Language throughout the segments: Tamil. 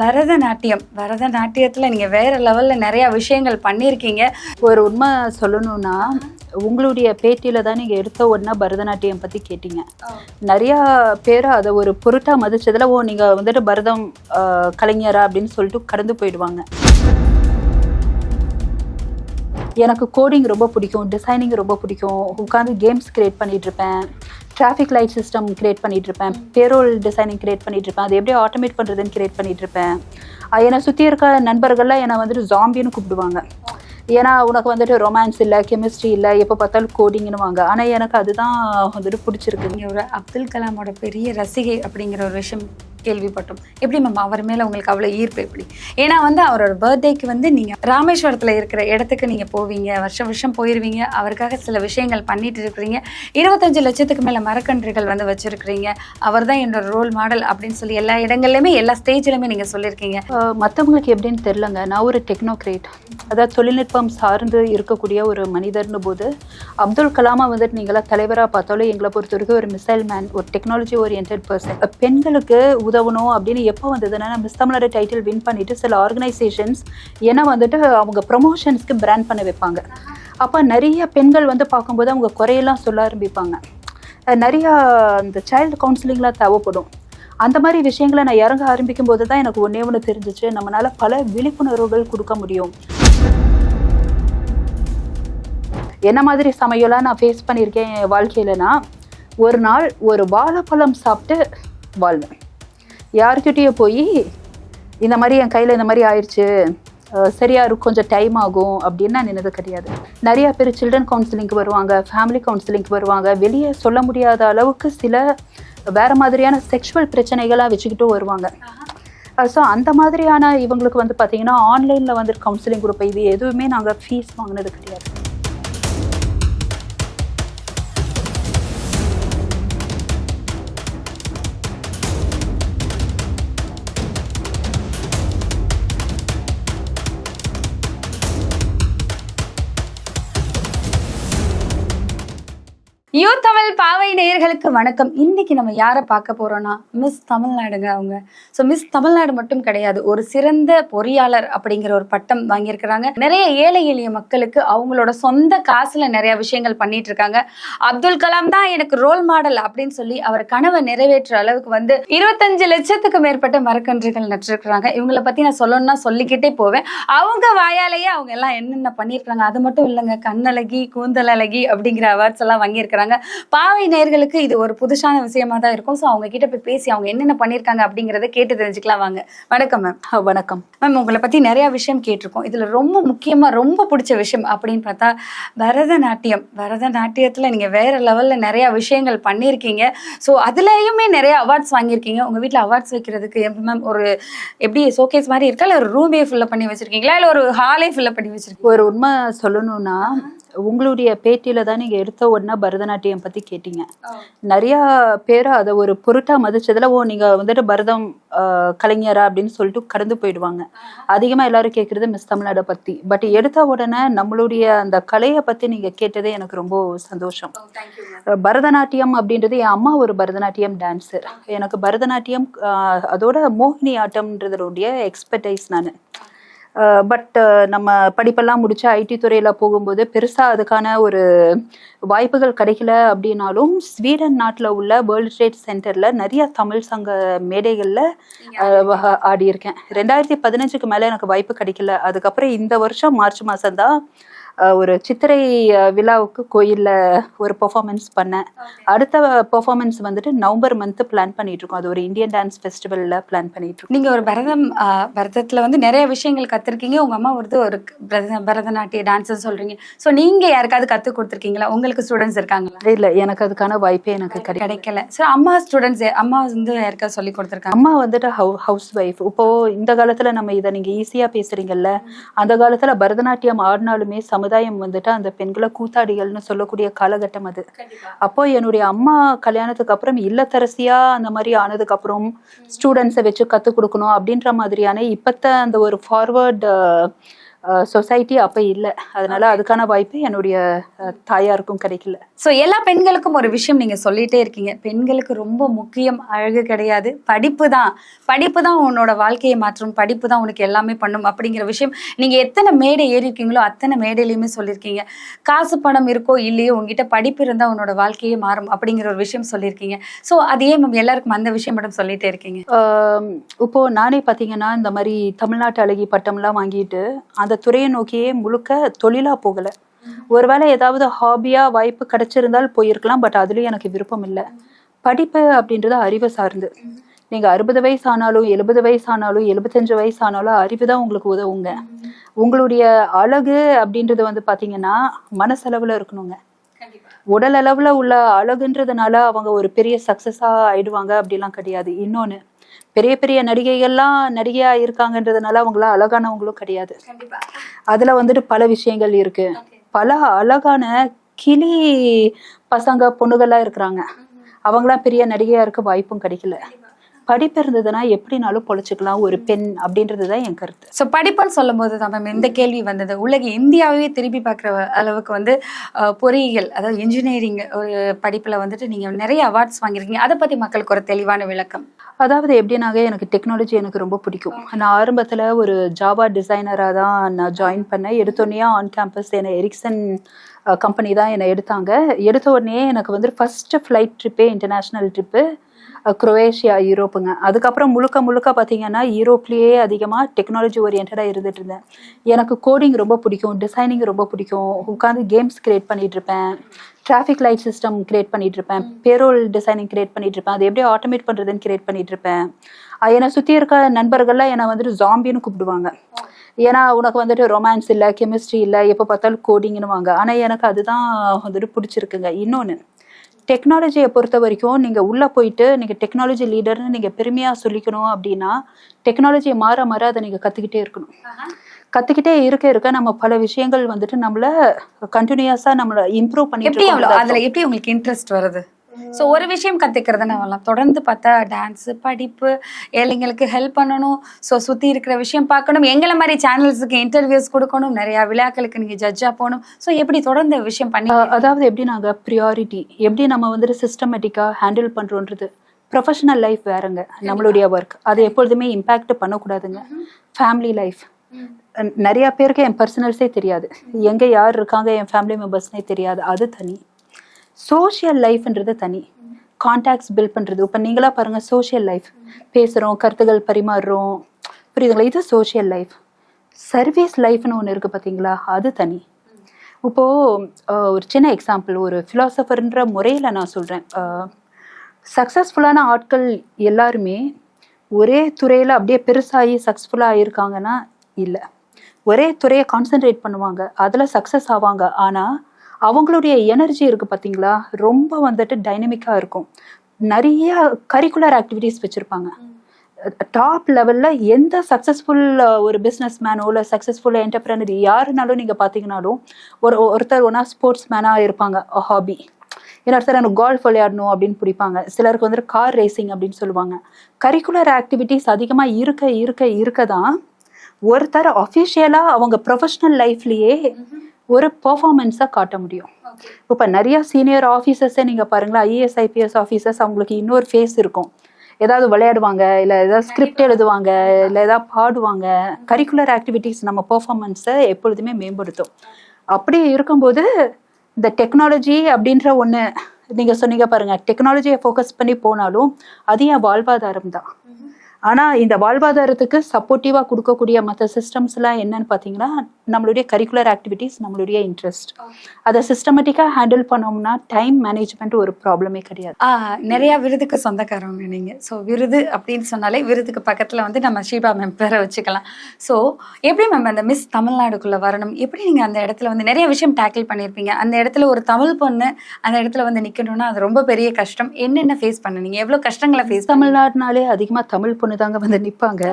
பரதநாட்டியம். பரதநாட்டியத்தில் நீங்கள் வேற லெவலில் நிறையா விஷயங்கள் பண்ணியிருக்கீங்க. ஒரு உண்மை சொல்லணும்னா உங்களுடைய பேட்டியில தான் நீங்க எடுத்த உடனே பரதநாட்டியம் பத்தி கேட்டீங்க. நிறைய பேர் அதை ஒரு பொருட்டா மதிச்சதுல ஓ நீங்க வந்துட்டு பரதம் கலைஞரா அப்படின்னு சொல்லிட்டு கடந்து போயிடுவாங்க. எனக்கு கோடிங் ரொம்ப பிடிக்கும் டிசைனிங் ரொம்ப பிடிக்கும். உட்காந்து கேம்ஸ் கிரியேட் பண்ணிட்டு இருப்பேன். டிராஃபிக் லைட் சிஸ்டம் கிரியேட் பண்ணிட்டு இருப்பேன். பேரோல் டிசைனிங் கிரியேட் பண்ணிட்டு இருப்பேன். அது எப்படி ஆட்டோமேட் பண்ணுறதுன்னு கிரியேட் பண்ணிட்டு இருப்பேன். என்னை சுற்றி இருக்க நண்பர்கள்லாம் என்னை வந்துட்டு ஜாம்பின்னு கூப்பிடுவாங்க. ஏன்னா உனக்கு வந்துட்டு ரொமான்ஸ் இல்லை கெமிஸ்ட்ரி இல்லை எப்போ பார்த்தாலும் கோடிங்னுவாங்க ஆனால் எனக்கு அதுதான் வந்துட்டு பிடிச்சிருக்கு. ஒரு அப்துல் கலாமோட பெரிய ரசிகை அப்படிங்கிற ஒரு விஷயம் கேள்விப்பட்டோம். எப்படி மேம் அவர் மேலே உங்களுக்கு அவ்வளோ ஈர்ப்பு எப்படி? ஏன்னா வந்து அவரோட பர்த்டேக்கு வந்து நீங்கள் ராமேஸ்வரத்தில் இருக்கிற இடத்துக்கு நீங்கள் போவீங்க வருஷம் வருஷம் போயிடுவீங்க அவருக்காக சில விஷயங்கள் பண்ணிட்டு இருக்கிறீங்க. இருபத்தஞ்சு லட்சத்துக்கு மேலே மரக்கன்றுகள் வந்து வச்சிருக்கிறீங்க. அவர் தான் என்னோட ரோல் மாடல் அப்படின்னு சொல்லி எல்லா இடங்கள்லையுமே எல்லா ஸ்டேஜ்லையுமே நீங்கள் சொல்லியிருக்கீங்க. மற்றவங்களுக்கு எப்படின்னு தெரிலங்க நான் ஒரு டெக்னோக்ரேட் அதாவது தொழில்நுட்பம் சார்ந்து இருக்கக்கூடிய ஒரு மனிதர்னு போது அப்துல் கலாமா வந்துட்டு நீங்களாம் தலைவராக பார்த்தாலும் எங்களை பொறுத்த வரைக்கும் ஒரு மிசைல் மேன் ஒரு டெக்னாலஜி ஓரியன்ட் பர்சன் பெண்களுக்கு உதவணும் அப்படின்னு எப்போ வந்ததுன்னா மிஸ் தமிழ்நாடு டைட்டில் வின் பண்ணிட்டு சில ஆர்கனைசேஷன்ஸ் ஏன்னா வந்துட்டு அவங்க ப்ரொமோஷன்ஸ்க்கு பிராண்ட் பண்ண வைப்பாங்க. அப்போ நிறைய பெண்கள் வந்து பார்க்கும்போது அவங்க குறையெல்லாம் சொல்ல ஆரம்பிப்பாங்க. நிறையா இந்த சைல்டு கவுன்சிலிங்லாம் தேவைப்படும். அந்த மாதிரி விஷயங்களை நான் இறங்க ஆரம்பிக்கும் போது தான் எனக்கு ஒன்றே ஒன்று தெரிஞ்சிச்சு. நம்மளால் பல விழிப்புணர்வுகள் கொடுக்க முடியும். என்ன மாதிரி சமையலாக நான் ஃபேஸ் பண்ணியிருக்கேன் என் வாழ்க்கையிலனா ஒரு நாள் ஒரு வாழைப்பழம் சாப்பிட்டு வாழ்வேன். யார்கிட்டயோ போய் இந்த மாதிரி என் கையில் இந்த மாதிரி ஆயிடுச்சு அஹ் சரியா இருக்கும் கொஞ்சம் டைம் ஆகும் அப்படின்னு நான் நினைது கிடையாது. நிறைய பேர் சில்ட்ரன் கவுன்சிலிங்க்கு வருவாங்க ஃபேமிலி கவுன்சிலிங்க்கு வருவாங்க வெளியே சொல்ல முடியாத அளவுக்கு சில வேற மாதிரியான செக்ஷுவல் பிரச்சனைகளாக வச்சுக்கிட்டு வருவாங்க. ஸோ அந்த மாதிரியான இவங்களுக்கு வந்து பார்த்தீங்கன்னா ஆன்லைனில் வந்து கவுன்சிலிங் கொடுப்போம் இது எதுவுமே நாங்கள் ஃபீஸ் வாங்கினது கிடையாது. E eu tá தமிழ் பாவை நேயர்களுக்கு வணக்கம். இன்னைக்கு நம்ம யாரை பார்க்க போறோம்னா மிஸ் தமிழ்நாடுங்க அவங்க. ஸோ மிஸ் தமிழ்நாடு மட்டும் கிடையாது ஒரு சிறந்த பொறியாளர் அப்படிங்கிற ஒரு பட்டம் வாங்கியிருக்கிறாங்க. நிறைய ஏழை எளிய மக்களுக்கு அவங்களோட சொந்த காசுல நிறைய விஷயங்கள் பண்ணிட்டு இருக்காங்க அப்துல் கலாம் தான் எனக்கு ரோல் மாடல் அப்படின்னு சொல்லி அவர் கனவை நிறைவேற்ற அளவுக்கு வந்து இருபத்தஞ்சு லட்சத்துக்கு மேற்பட்ட மரக்கன்றுகள் நட்டிருக்கிறாங்க. இவங்களை பத்தி நான் சொல்லணும்னா சொல்லிக்கிட்டே போவேன். அவங்க வாயாலேயே அவங்க எல்லாம் என்னென்ன பண்ணியிருக்காங்க அது மட்டும் இல்லைங்க கண்ணழகி கூந்தல் அழகி அப்படிங்கிற அவார்ட்ஸ் எல்லாம் வாங்கியிருக்கிறாங்க. பாவை நேர்களுக்கு இது ஒரு புதுசான விஷயமா தான் இருக்கும். ஸோ அவங்க கிட்ட போய் பேசி அவங்க என்னென்ன பண்ணியிருக்காங்க அப்படிங்கிறத கேட்டு தெரிஞ்சுக்கலாம் வாங்க. வணக்கம் மேம் வணக்கம். மேம் உங்களை பத்தி நிறைய விஷயம் கேட்டிருக்கோம். இதுல ரொம்ப முக்கியமா ரொம்ப பிடிச்ச விஷயம் அப்படின்னு பார்த்தா பரதநாட்டியம். பரதநாட்டியத்துல நீங்க வேற லெவல்ல நிறைய விஷயங்கள் பண்ணியிருக்கீங்க ஸோ அதுலயுமே நிறைய அவார்ட்ஸ் வாங்கியிருக்கீங்க. உங்க வீட்ல அவார்ட்ஸ் வைக்கிறதுக்கு மேம் ஒரு எப்படி ஷோகேஸ் மாதிரி இருக்கா? இல்ல ஒரு ரூமே ஃபில்லப் பண்ணி வச்சிருக்கீங்களா? இல்ல ஒரு ஹாலே ஃபில்லப் பண்ணி வச்சிருக்கீங்களா? ஒரு உண்மை சொல்லணும்னா உங்களுடைய பேட்டியில தான் நீங்க எடுத்த உடனே பரதநாட்டியம் பத்தி கேட்டீங்க. நிறைய பேர் அதை ஒரு பொருட்டா மதிச்சதுல ஓ நீங்க வந்துட்டு பரதம் கலைஞரா அப்படின்னு சொல்லிட்டு கடந்து போயிடுவாங்க. அதிகமா எல்லாரும் கேட்கறது மிஸ் தமிழ்நாடை பத்தி. பட் எடுத்த உடனே நம்மளுடைய அந்த கலையை பத்தி நீங்க கேட்டதே எனக்கு ரொம்ப சந்தோஷம். அஹ் பரதநாட்டியம் அப்படின்றது என் அம்மா ஒரு பரதநாட்டியம் டான்ஸர் எனக்கு பரதநாட்டியம் அதோட மோகினி ஆட்டம்ன்றதுடைய எக்ஸ்பர்டைஸ் நான். பட் நம்ம படிப்பெல்லாம் முடிச்சு ஐடி துறையில போகும்போது பெருசா அதுக்கான ஒரு வாய்ப்புகள் கிடைக்கல அப்படின்னாலும் ஸ்வீடன் நாட்டுல உள்ள வேர்ல்டு ட்ரேட் சென்டர்ல நிறைய தமிழ் சங்க மேடைகள்ல ஆடி இருக்கேன் ரெண்டாயிரத்தி பதினஞ்சுக்கு மேல எனக்கு வாய்ப்பு கிடைக்கல. அதுக்கப்புறம் இந்த வருஷம் மார்ச் மாசம் தான் ஒரு சித்திரை விழாவுக்கு கோயில்ல ஒரு பெர்ஃபார்மன்ஸ் பண்ணேன். அடுத்த பெர்ஃபார்மன்ஸ் வந்துட்டு நவம்பர் மந்த் பிளான் பண்ணிட்டு இருக்கோம் அது ஒரு இந்தியன் டான்ஸ் ஃபெஸ்டிவல்ல பிளான் பண்ணிட்டு இருக்கோம் நீங்க ஒரு பரதம் பரதத்துல வந்து நிறைய விஷயங்கள் கத்துருக்கீங்க. உங்க அம்மா வந்து ஒரு பரத- பரதநாட்டிய டான்ஸர் சொல்றீங்க. ஸோ நீங்க யாருக்காவது கத்து கொடுத்துருக்கீங்களா? உங்களுக்கு ஸ்டூடெண்ட்ஸ் இருக்காங்களா? இல்ல எனக்கு அதுக்கான வாய்ப்பே எனக்கு கிடைக்கல. கிடைக்கல. ஸோ அம்மா ஸ்டூடெண்ட்ஸ் அம்மா வந்து யாருக்காவது சொல்லி கொடுத்துருக்காங்க அம்மா வந்துட்டு ஹவு ஹவுஸ் ஒய்ஃப் இப்போ இந்த காலத்துல நம்ம இதை நீங்க ஈஸியா பேசுறீங்கல்ல அந்த காலத்துல பரதநாட்டியம் ஆடினாலுமே சமுதாயம் வந்துட்டு அந்த பெண்களை கூத்தாடிகள்னு சொல்லக்கூடிய காலகட்டம் அது. அப்போ என்னுடைய அம்மா கல்யாணத்துக்கு அப்புறம் இல்லத்தரசியா அந்த மாதிரி ஆனதுக்கு அப்புறம் ஸ்டூடெண்ட்ஸை வச்சு கத்து கொடுக்கணும் அப்படின்ற மாதிரியான இப்பத்த அந்த ஒரு ஃபார்வர்ட் சொசைட்டி அப்ப இல்ல. அதனால அதுக்கான வாய்ப்பு என்னுடைய தாயாருக்கும் கிடைக்கல. ஸோ எல்லா பெண்களுக்கும் ஒரு விஷயம் நீங்க சொல்லிட்டே இருக்கீங்க. பெண்களுக்கு ரொம்ப முக்கியம் அழகு கிடையாது. படிப்பு தான். படிப்பு தான் உன்னோட வாழ்க்கையை மாற்றும். படிப்பு தான் உனக்கு எல்லாமே பண்ணும் அப்படிங்கிற விஷயம். நீங்க எத்தனை மேடை ஏறி இருக்கீங்களோ அத்தனை மேடையிலையுமே சொல்லியிருக்கீங்க. காசு பணம் இருக்கோ இல்லையோ உங்ககிட்ட படிப்பு இருந்தா உன்னோட வாழ்க்கையே மாறும் அப்படிங்கிற ஒரு விஷயம் சொல்லியிருக்கீங்க. ஸோ அதையே மேம் எல்லாருக்கும் அந்த விஷயம் மட்டும் சொல்லிட்டே இருக்கீங்க? ஆம், இப்போ நானே பாத்தீங்கன்னா இந்த மாதிரி தமிழ்நாட்டு அழகி பட்டம்லாம் வாங்கிட்டு அந்த துறையை நோக்கியே முழுக்க தொழிலா போகல. ஒருவேளை ஏதாவது ஹாபியா வாய்ப்பு கிடைச்சிருந்தால் போயிருக்கலாம் பட் அதுலயும் எனக்கு விருப்பம் இல்லை. படிப்பு அப்படின்றது அறிவை சார்ந்து. நீங்க அறுபது வயசு ஆனாலும் எழுபது வயசு ஆனாலும் எழுபத்தஞ்சு வயசு ஆனாலும் அறிவு தான் உங்களுக்கு உதவுங்க. உங்களுடைய அழகு அப்படின்றது வந்து பாத்தீங்கன்னா மனசளவுல இருக்கணுங்க. உடல் அளவுல உள்ள அழகுன்றதுனால அவங்க ஒரு பெரிய சக்சஸா ஆயிடுவாங்க அப்படிலாம் கிடையாது. இன்னொன்னு பெரிய பெரிய நடிகைகள்லாம் நடிகையா இருக்காங்கன்றதுனால அவங்கள அழகானவங்களும் கிடையாது. அதுல வந்துட்டு பல விஷயங்கள் இருக்கு. பல அழகான கிளி பசங்க பொண்ணுகள்லாம் இருக்கிறாங்க. அவங்களாம் பெரிய நடிகையா இருக்க வாய்ப்பும் கிடைக்கல. படிப்பு இருந்ததுன்னா எப்படினாலும் பொழைச்சிக்கலாம் ஒரு பெண் அப்படின்றது தான் என் கருத்து. ஸோ படிப்புன்னு சொல்லும் போது தான் மேம் இந்த கேள்வி வந்தது. உலக இந்தியாவே திரும்பி பார்க்குற அளவுக்கு வந்து பொறியியல் அதாவது இன்ஜினியரிங் ஒரு படிப்பில் வந்துட்டு நீங்கள் நிறைய அவார்ட்ஸ் வாங்கியிருக்கீங்க. அதை பற்றி மக்களுக்கு ஒரு தெளிவான விளக்கம். அதாவது எப்படின்னாங்க எனக்கு டெக்னாலஜி எனக்கு ரொம்ப பிடிக்கும். நான் ஆரம்பத்தில் ஒரு ஜாவா டிசைனராக தான் நான் ஜாயின் பண்ணேன். எடுத்தோடனே ஆன் கேம்பஸ் என்னை எரிக்சன் கம்பெனி தான் என்னை எடுத்தாங்க. எடுத்த உடனே எனக்கு வந்து ஃபஸ்ட்டு ஃப்ளைட் ட்ரிப்பே இன்டர்நேஷ்னல் ட்ரிப்பு குரோவேஷியா யூரோப்புங்க. அதுக்கப்புறம் முழுக்க முழுக்க பார்த்தீங்கன்னா யூரோப்லேயே அதிகமாக டெக்னாலஜி ஓரியன்டாக இருந்துட்டு இருந்தேன். எனக்கு கோடிங் ரொம்ப பிடிக்கும் டிசைனிங் ரொம்ப பிடிக்கும். உட்காந்து கேம்ஸ் கிரியேட் பண்ணிட்டு இருப்பேன். டிராஃபிக் லைட் சிஸ்டம் கிரியேட் பண்ணிட்டு இருப்பேன். பேரோல் டிசைனிங் கிரியேட் பண்ணிட்டு இருப்பேன். அது எப்படி ஆட்டோமேட் பண்ணுறதுன்னு கிரியேட் பண்ணிட்டு இருப்பேன். என்னை சுற்றி இருக்க நண்பர்கள்லாம் என்னை வந்துட்டு ஜாம்பின்னு கூப்பிடுவாங்க. ஏன்னா உனக்கு வந்துட்டு ரொமான்ஸ் இல்லை கெமிஸ்ட்ரி இல்லை எப்போ பார்த்தாலும் கோடிங்னு வாங்க ஆனால் எனக்கு அதுதான் வந்துட்டு பிடிச்சிருக்குங்க. இன்னொன்று டெக்னாலஜியை பொறுத்த வரைக்கும் நீங்கள் உள்ளே போயிட்டு நீங்கள் டெக்னாலஜி லீடர்னு நீங்கள் பெருமையாக சொல்லிக்கணும் அப்படின்னா டெக்னாலஜி மாற மாற அதை நீங்கள் கற்றுக்கிட்டே இருக்கணும். கற்றுக்கிட்டே இருக்க இருக்க நம்ம பல விஷயங்கள் வந்துட்டு நம்மள கண்டினியூஸாக நம்மளை இம்ப்ரூவ் இருக்கோம்னு அதில் எப்படி உங்களுக்கு இன்ட்ரெஸ்ட் வருது? ஸோ ஒரு விஷயம் கற்றுக்கிறதுன்னு வரலாம் தொடர்ந்து பார்த்தா டான்ஸு படிப்பு ஏழைங்களுக்கு ஹெல்ப் பண்ணணும். ஸோ சுற்றி இருக்கிற விஷயம் பார்க்கணும். எங்களை மாதிரி சேனல்ஸுக்கு இன்டர்வியூஸ் கொடுக்கணும். நிறையா விழாக்களுக்கு நீங்கள் ஜட்ஜாக போகணும். ஸோ எப்படி தொடர்ந்து விஷயம் பண்ணி அதாவது எப்படி நாங்கள் ப்ரியாரிட்டி எப்படி நம்ம வந்துட்டு சிஸ்டமேட்டிக்காக ஹேண்டில் பண்ணுறோன்றது ப்ரொஃபஷனல் லைஃப் வேறங்க நம்மளுடைய ஒர்க் அது எப்பொழுதுமே இம்பேக்ட் பண்ணக்கூடாதுங்க. ஃபேமிலி லைஃப் நிறைய பேருக்கு என் பர்சனல்ஸே தெரியாது. எங்கே யார் இருக்காங்க என் ஃபேமிலி மெம்பர்ஸ்னே தெரியாது. அது தனி. சோஷியல் லைஃப்ன்றது தனி. கான்டாக்ட்ஸ் பில்ட் பண்ணுறது இப்போ நீங்களாக பாருங்கள் சோஷியல் லைஃப் பேசுகிறோம் கருத்துகள் பரிமாறுறோம். புரியுதுங்களா? இது சோஷியல் லைஃப் சர்வீஸ் லைஃப்னு ஒன்று இருக்குது பார்த்தீங்களா அது தனி. இப்போது ஒரு சின்ன எக்ஸாம்பிள் ஒரு ஃபிலாசபர்ன்ற முறையில் நான் சொல்கிறேன் சக்ஸஸ்ஃபுல்லான ஆட்கள் எல்லாருமே ஒரே துறையில் அப்படியே பெருசாகி சக்ஸஸ்ஃபுல்லாக ஆகியிருக்காங்கன்னா இல்லை. ஒரே துறையை கான்சென்ட்ரேட் பண்ணுவாங்க. அதில் சக்ஸஸ் ஆவாங்க. ஆனால் அவங்களுடைய எனர்ஜி இருக்குது பார்த்தீங்களா ரொம்ப வந்துட்டு டைனமிக்காக இருக்கும். நிறைய கரிக்குலர் ஆக்டிவிட்டீஸ் வச்சுருப்பாங்க. டாப் லெவலில் எந்த சக்ஸஸ்ஃபுல் ஒரு பிஸ்னஸ் மேனோ இல்லை சக்ஸஸ்ஃபுல் என்டர்பிரனர் யாருனாலும் நீங்கள் பார்த்தீங்கனாலும் ஒரு ஒருத்தர் ஒன்றா ஸ்போர்ட்ஸ் மேனாக இருப்பாங்க. ஹாபி இன்னொருத்தர் எனக்கு கால்ஃப் விளையாடணும் அப்படின்னு பிடிப்பாங்க. சிலருக்கு வந்துட்டு கார் ரேசிங் அப்படின்னு சொல்லுவாங்க. கரிக்குலர் ஆக்டிவிட்டீஸ் அதிகமாக இருக்க இருக்க இருக்க தான் ஒருத்தர் அஃபிஷியலாக அவங்க ப்ரொஃபஷனல் லைஃப்லேயே ஒரு பெர்ஃபார்மன்ஸை காட்ட முடியும். இப்போ நிறைய சீனியர் ஆஃபீஸர்ஸை நீங்கள் பாருங்களேன் ஐஏஎஸ் ஐபிஎஸ் ஆஃபீஸர்ஸ் அவங்களுக்கு இன்னொரு ஃபேஸ் இருக்கும். ஏதாவது விளையாடுவாங்க இல்லை ஏதாவது ஸ்கிரிப்ட் எழுதுவாங்க இல்லை ஏதாவது பாடுவாங்க. கரிக்குலர் ஆக்டிவிட்டீஸ் நம்ம பெர்ஃபார்மன்ஸை எப்பொழுதுமே மேம்படுத்தும். அப்படி இருக்கும்போது இந்த டெக்னாலஜி அப்படின்ற ஒன்று நீங்கள் சொன்னீங்க பாருங்க டெக்னாலஜியை ஃபோக்கஸ் பண்ணி போனாலும் அது என் வாழ்வாதாரம் தான்? ஆனால் இந்த வாழ்வாதாரத்துக்கு சப்போர்ட்டிவாக கொடுக்கக்கூடிய மற்ற சிஸ்டம்ஸ்லாம் என்னன்னு பார்த்தீங்கன்னா நம்மளுடைய கரிக்குலர் ஆக்டிவிட்டீஸ் நம்மளுடைய இன்ட்ரெஸ்ட் அதை சிஸ்டமேட்டிக்காக ஹேண்டில் பண்ணோம்னா டைம் மேனேஜ்மெண்ட் ஒரு ப்ராப்ளமே கிடையாது. நிறைய விருதுக்கு சொந்தக்காரவங்க நீங்க. ஸோ விருது அப்படின்னு சொன்னாலே விருதுக்கு பக்கத்துல வந்து நம்ம ஷீபா மேம் பேரை வச்சுக்கலாம். ஸோ எப்படி மேம் அந்த மிஸ் தமிழ்நாடுக்குள்ள வரணும்? எப்படி நீங்க அந்த இடத்துல வந்து நிறைய விஷயம் டேக்கிள் பண்ணியிருப்பீங்க அந்த இடத்துல ஒரு தமிழ் பொண்ணு அந்த இடத்துல வந்து நிக்கணும்னா அது ரொம்ப பெரிய கஷ்டம். என்னென்ன ஃபேஸ் பண்ணீங்க எவ்வளவு கஷ்டங்களை ஃபேஸ் தமிழ்நாடுனாலே அதிகமாக தமிழ் பொண்ணு தாங்க வந்து நிற்பாங்க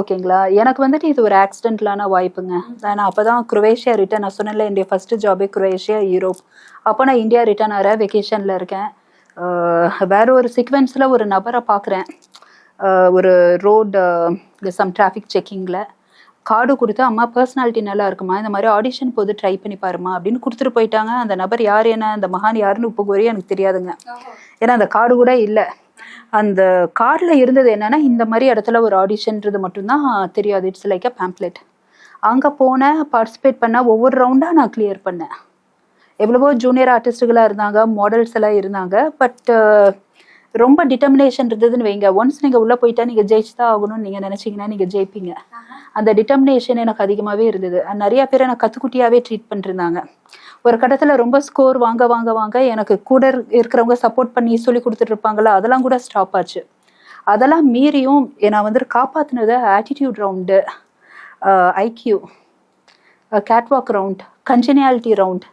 ஓகேங்களா எனக்கு வந்துட்டு இது ஒரு ஆக்சிடென்ட்லான வாய்ப்புங்க. நான் அப்போ தான் குரோவேஷியா ரிட்டர்ன் நான் சொன்னேன்ல என்னுடைய ஃபர்ஸ்ட் ஜாபே குரோவேஷியா யூரோப். அப்போ நான் இந்தியா ரிட்டர்ன் ஆகிற வெக்கேஷனில் இருக்கேன். வேற ஒரு சீக்வென்ஸில் ஒரு நபரை பார்க்குறேன் ஒரு ரோடு சம் டிராஃபிக் செக்கிங்கில் கார்டு கொடுத்து அம்மா பர்சனாலிட்டி நல்லா இருக்குமா? இந்த மாதிரி ஆடிஷன் போது ட்ரை பண்ணி பாருமா? அப்படின்னு கொடுத்துட்டு போயிட்டாங்க. அந்த நபர் யார் என்ன அந்த மகான் யாருன்னு இப்போ வரையும் எனக்கு தெரியாதுங்க. ஏன்னா அந்த கார்டு கூட இல்லை. அந்த கார்டில் இருந்தது என்னன்னா இந்த மாதிரி இடத்துல ஒரு ஆடிஷன்றது மட்டும்தான் தெரியாது. இட்ஸ் லைக் அ பேம்ப்ளெட் அங்கே போனேன் பார்ட்டிசிபேட் பண்ண ஒவ்வொரு ரவுண்டாக நான் கிளியர் பண்ணேன். எவ்வளவோ ஜூனியர் ஆர்டிஸ்ட்டுகளாக இருந்தாங்க மாடல்ஸ் எல்லாம் இருந்தாங்க பட் ரொம்ப டிட்டர்மினேஷன் இருந்ததுன்னு வைங்க. ஒன்ஸ் நீங்கள் உள்ளே போயிட்டா நீங்கள் ஜெயிச்சு தான் ஆகணும்னு நீங்கள் நினச்சிங்கன்னா நீங்கள் ஜெயிப்பீங்க. அந்த டிட்டர்மினேஷன் எனக்கு அதிகமாகவே இருந்தது. நிறைய பேரை நான் கத்துக்குட்டியாவே ட்ரீட் பண்ணிருந்தாங்க. ஒரு கட்டத்தில் ரொம்ப ஸ்கோர் வாங்க வாங்க வாங்க எனக்கு கூட இரு- இருக்கிறவங்க சப்போர்ட் பண்ணி சொல்லி கொடுத்துட்டு இருப்பாங்களா அதெல்லாம் கூட ஸ்டாப் ஆச்சு. அதெல்லாம் மீறியும் நான் வந்து காப்பாற்றினது attitude round IQ catwalk round congeniality round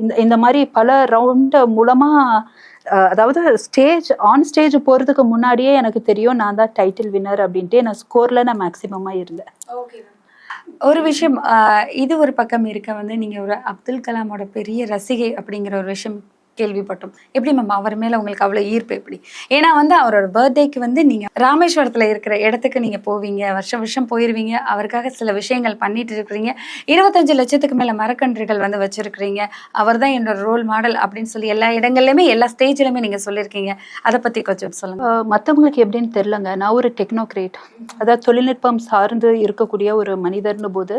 இந்த இந்த மாதிரி பல ரவுண்டு மூலமா அஹ், அதாவது ஸ்டேஜ் ஆன் ஸ்டேஜ் போறதுக்கு முன்னாடியே எனக்கு தெரியும் நான் தான் டைட்டில் வின்னர் அப்படின்ட்டு நான் ஸ்கோர்ல நான் மேக்சிமமா இருந்தேன். ஒரு விஷயம் ஆஹ், இது ஒரு பக்கம் இருக்க வந்து நீங்க ஒரு அப்துல் கலாமோட பெரிய ரசிகை அப்படிங்கிற ஒரு விஷயம் கேள்விப்பட்டோம். எப்படி மேம் அவர் மேல உங்களுக்கு அவ்வளவு ஈர்ப்பு எப்படி? ஏன்னா வந்து அவரோட பர்த்டேக்கு வந்து நீங்க ராமேஸ்வரத்துல இருக்கிற இடத்துக்கு நீங்க போவீங்க. வருஷம் வருஷம் போயிருவீங்க. அவருக்காக சில விஷயங்கள் பண்ணிட்டு இருக்கிறீங்க. இருபத்தஞ்சு லட்சத்துக்கு மேல மரக்கன்றுகள் வந்து வச்சிருக்கிறீங்க. அவர் தான் என்னோட ரோல் மாடல் அப்படின்னு சொல்லி எல்லா இடங்கள்லயுமே எல்லா ஸ்டேஜ்லயுமே நீங்க சொல்லியிருக்கீங்க. அதை பத்தி கொஞ்சம் சொல்லுங்க. மற்றவங்களுக்கு மத்தவங்களுக்கு எப்படின்னு தெரிலங்க நான் ஒரு டெக்னோக்ரேட் அதாவது தொழில்நுட்பம் சார்ந்து இருக்கக்கூடிய ஒரு மனிதர்னு போது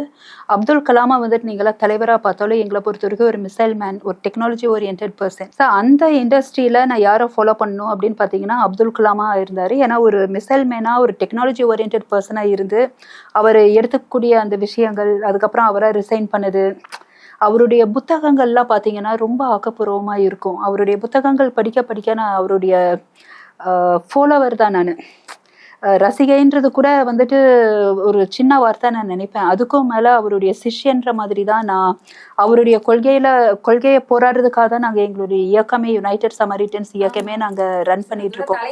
அப்துல் கலாமா வந்துட்டு நீங்களா தலைவரா பார்த்தாலும் எங்களை பொறுத்த வரைக்கும் ஒரு மிசைல் மேன் ஒரு டெக்னாலஜி ஓரியன்ட் பர்சன் ஸோ அந்த இண்டஸ்ட்ரியில நான் யாரை ஃபாலோ பண்ணணும் அப்படின்னு பார்த்தீங்கன்னா அப்துல் கலாமா இருந்தார். ஏன்னா ஒரு மிசைல் மேனா ஒரு டெக்னாலஜி ஓரியன்ட் பர்சனாக இருந்து அவர் எடுத்துக்கூடிய அந்த விஷயங்கள் அதுக்கப்புறம் அவரை ரிசைன் பண்ணுது. அவருடைய புத்தகங்கள்லாம் பார்த்தீங்கன்னா ரொம்ப ஆக்கப்பூர்வமா இருக்கும். அவருடைய புத்தகங்கள் படிக்க படிக்க நான் அவருடைய ஃபாலோவர் தான் நான். ரசிகைன்றது கூட வந்துட்டு ஒரு சின்ன வார்த்தை நான் நினைப்பேன். அதுக்கும் மேல அவருடைய சிஷ்யன்ற மாதிரி தான் நான் அவருடைய கொள்கையில கொள்கையை போராடுறதுக்காக தான் நாங்க எங்களுடைய இயக்கமே யுனைடெட் சமரிட்டன்ஸ் இயக்கமே நாங்க ரன் பண்ணிட்டு இருக்கோம்.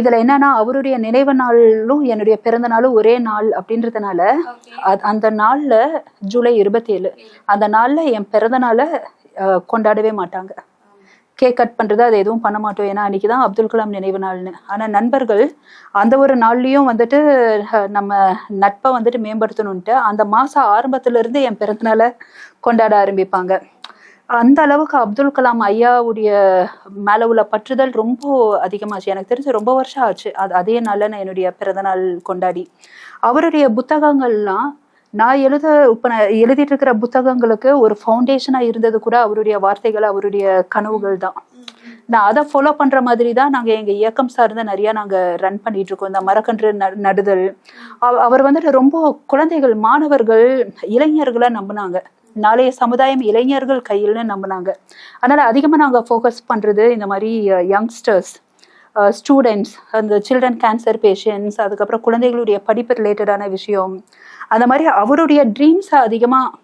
இதுல என்னன்னா அவருடைய நினைவு நாளும் என்னுடைய பிறந்த நாளும் ஒரே நாள் அப்படின்றதுனால அந்த நாள்ல ஜூலை இருபத்தி ஏழு அந்த நாள்ல என் பிறந்த நாளை கொண்டாடவே மாட்டாங்க. கேக் கட் பண்றது அது எதுவும் பண்ண மாட்டோம். ஏன்னா அன்னைக்கு தான் அப்துல் கலாம் நினைவு நாள்னு. ஆனா நண்பர்கள் அந்த ஒரு நாள்லயும் வந்துட்டு நம்ம நட்பை வந்துட்டு மேம்படுத்தணும்ட்டு அந்த மாசம் ஆரம்பத்துல இருந்து என் பிறந்த நாளை கொண்டாட ஆரம்பிப்பாங்க. அந்த அளவுக்கு அப்துல் கலாம் ஐயாவுடைய மேல உள்ள பற்றுதல் ரொம்ப அதிகமாச்சு. எனக்கு தெரிஞ்சு ரொம்ப வருஷம் ஆச்சு. அது அதே நாள்ல நான் என்னுடைய பிறந்தநாள் கொண்டாடி. அவருடைய புத்தகங்கள்லாம் நான் எழுத இப்ப நான் எழுதிட்டு இருக்கிற புத்தகங்களுக்கு ஒரு ஃபவுண்டேஷனா இருந்தது கூட அவருடைய வார்த்தைகள் அவருடைய கனவுகள் தான். நான் அதை ஃபாலோ பண்ற மாதிரி தான் நாங்க எங்க இயக்கம் சார்ந்த நிறைய நாங்க ரன் பண்ணிட்டு இருக்கோம். இந்த மரக்கன்று நடுதல். அவ- அவர் வந்துட்டு ரொம்ப குழந்தைகள் மாணவர்கள் இளைஞர்களை நம்பினாங்க. நாளைய சமுதாயம் இளைஞர்கள் கையில்னு நம்பினாங்க. அதனால அதிகமா நாங்க ஃபோக்கஸ் பண்றது இந்த மாதிரி யங்ஸ்டர்ஸ் ஸ்டூடெண்ட்ஸ் அந்த சில்ட்ரன் கேன்சர் பேஷண்ட்ஸ் அதுக்கப்புறம் குழந்தைகளுடைய படிப்பு ரிலேட்டடான விஷயம் அந்த மாதிரி அவருடைய ட்ரீம்ஸை அதிகமாக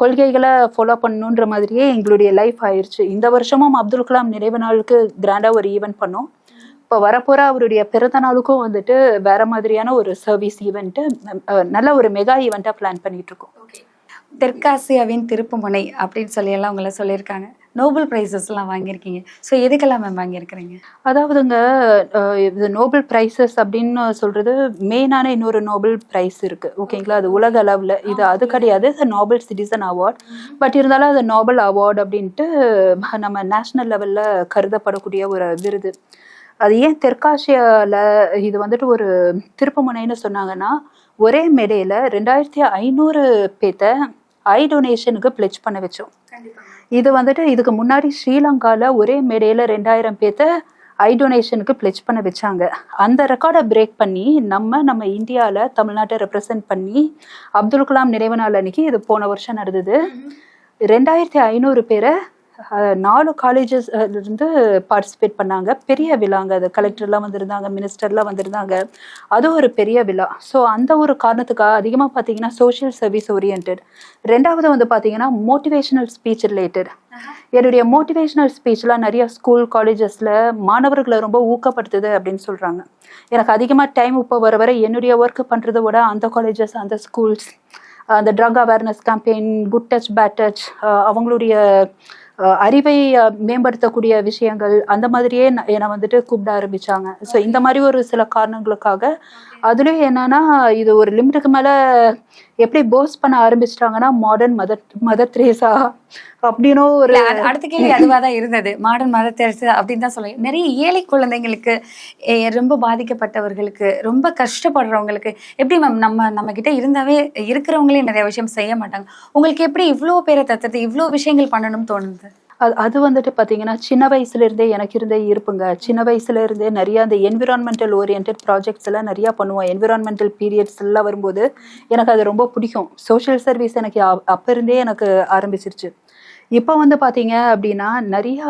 கொள்கைகளை ஃபாலோ பண்ணணுன்ற மாதிரியே எங்களுடைய லைஃப் ஆயிடுச்சு இந்த வருஷமும் அப்துல் கலாம் நிறைவு நாளுக்கு கிராண்டாக ஒரு ஈவெண்ட் பண்ணோம். இப்போ வரப்போற அவருடைய பிறந்த நாளுக்கும் வந்துட்டு வேற மாதிரியான ஒரு சர்வீஸ் ஈவெண்ட்டு நல்ல ஒரு மெகா ஈவெண்ட்டாக பிளான் பண்ணிட்டு இருக்கோம். தெற்காசியாவின் திருப்புமுனை அப்படின்னு சொல்லி எல்லாம் உங்களை சொல்லியிருக்காங்க. நோபல் பிரைசஸ்லாம் வாங்கியிருக்கீங்க. ஸோ எதுக்கெல்லாம் மேம் வாங்கியிருக்கிறீங்க? அதாவதுங்க இது நோபல் பிரைசஸ் அப்படின்னு சொல்றது மெயினான இன்னொரு நோபல் பிரைஸ் இருக்கு. ஓகேங்களா அது உலக அளவில். இது அது கிடையாது. நோபல் சிட்டிசன் அவார்ட் பட் இருந்தாலும் அது நோபல் அவார்ட் அப்படின்ட்டு நம்ம நேஷனல் லெவல்ல கருதப்படக்கூடிய ஒரு விருது. அது ஏன் தெற்காசியால இது வந்துட்டு ஒரு திருப்புமுனைன்னு சொன்னாங்கன்னா ஒரே மேடையில ரெண்டாயிரத்தி ஐநூறு பேத்த ஐ டொனேஷனுக்கு பிளெச் பண்ண வச்சோம். இது வந்துட்டு இதுக்கு முன்னாடி ஸ்ரீலங்கால ஒரே மேடையில ரெண்டாயிரம் பேத்த ஐ டொனேஷனுக்கு பிளெச் பண்ண வச்சாங்க. அந்த ரெக்கார்டை பிரேக் பண்ணி நம்ம நம்ம இந்தியாவில் தமிழ்நாட்டை ரெப்ரசன்ட் பண்ணி அப்துல் கலாம் நினைவு நாள் அன்னைக்கு இது போன வருஷம் நடந்தது. ரெண்டாயிரத்தி ஐநூறு பேரை நாலு காலேஜஸ் இருந்து பார்ட்டிசிபேட் பண்ணாங்க. பெரிய விழாங்க. அது கலெக்டர்லாம் வந்திருந்தாங்க மினிஸ்டர்லாம் வந்திருந்தாங்க. அது ஒரு பெரிய விழா. ஸோ அந்த ஒரு காரணத்துக்காக அதிகமாக பார்த்தீங்கன்னா சோஷியல் சர்வீஸ் ஓரியன்ட் ரெண்டாவது வந்து பார்த்தீங்கன்னா மோட்டிவேஷனல் ஸ்பீச் ரிலேட்டட் என்னுடைய மோட்டிவேஷனல் ஸ்பீச்லாம் நிறைய ஸ்கூல் காலேஜஸில் மாணவர்களை ரொம்ப ஊக்கப்படுத்துது அப்படின்னு சொல்கிறாங்க எனக்கு அதிகமாக டைம் இப்போ வர வர என்னுடைய ஒர்க் பண்ணுறதை விட அந்த காலேஜஸ் அந்த ஸ்கூல்ஸ் அந்த drug awareness campaign good touch bad touch அவங்களுடைய அறிவை மேம்படுத்தக்கூடிய விஷயங்கள் அந்த மாதிரியே என்னை வந்துட்டு கூப்பிட ஆரம்பிச்சாங்க. ஸோ இந்த மாதிரி ஒரு சில காரணங்களுக்காக அதுலேயும் என்னன்னா இது ஒரு லிமிட்டுக்கு மேலே எப்படி போஸ் பண்ண ஆரம்பிச்சிட்டாங்கன்னா மாடர்ன் மதர் மதர் த்ரேசா அப்படின்னு ஒரு அடுத்த கேள்வி அதுவாக தான் இருந்தது. மாடர்ன் மதத்தை அப்படின்னு தான் சொல்லுவேன். நிறைய ஏழை குழந்தைங்களுக்கு ரொம்ப பாதிக்கப்பட்டவர்களுக்கு ரொம்ப கஷ்டப்படுறவங்களுக்கு எப்படி மேம் நம்ம நம்ம கிட்ட இருந்தாவே இருக்கிறவங்களே நிறைய விஷயம் செய்ய மாட்டாங்க. உங்களுக்கு எப்படி இவ்வளோ பேரை தத்துறது இவ்வளோ விஷயங்கள் பண்ணணும்னு தோணுது? அது அது வந்துட்டு பாத்தீங்கன்னா சின்ன வயசுல இருந்தே எனக்கு இருந்தே இருப்புங்க. சின்ன வயசுல இருந்தே நிறைய அந்த என்விரான்மெண்டல் ஓரியன்ட் ப்ராஜெக்ட்ஸ் எல்லாம் நிறைய பண்ணுவோம். என்விரான்மெண்டல் பீரியட்ஸ் எல்லாம் வரும்போது எனக்கு அது ரொம்ப பிடிக்கும். சோஷியல் சர்வீஸ் எனக்கு அப்ப இருந்தே எனக்கு ஆரம்பிச்சிருச்சு. இப்போ வந்து பாத்தீங்க அப்படின்னா நிறைய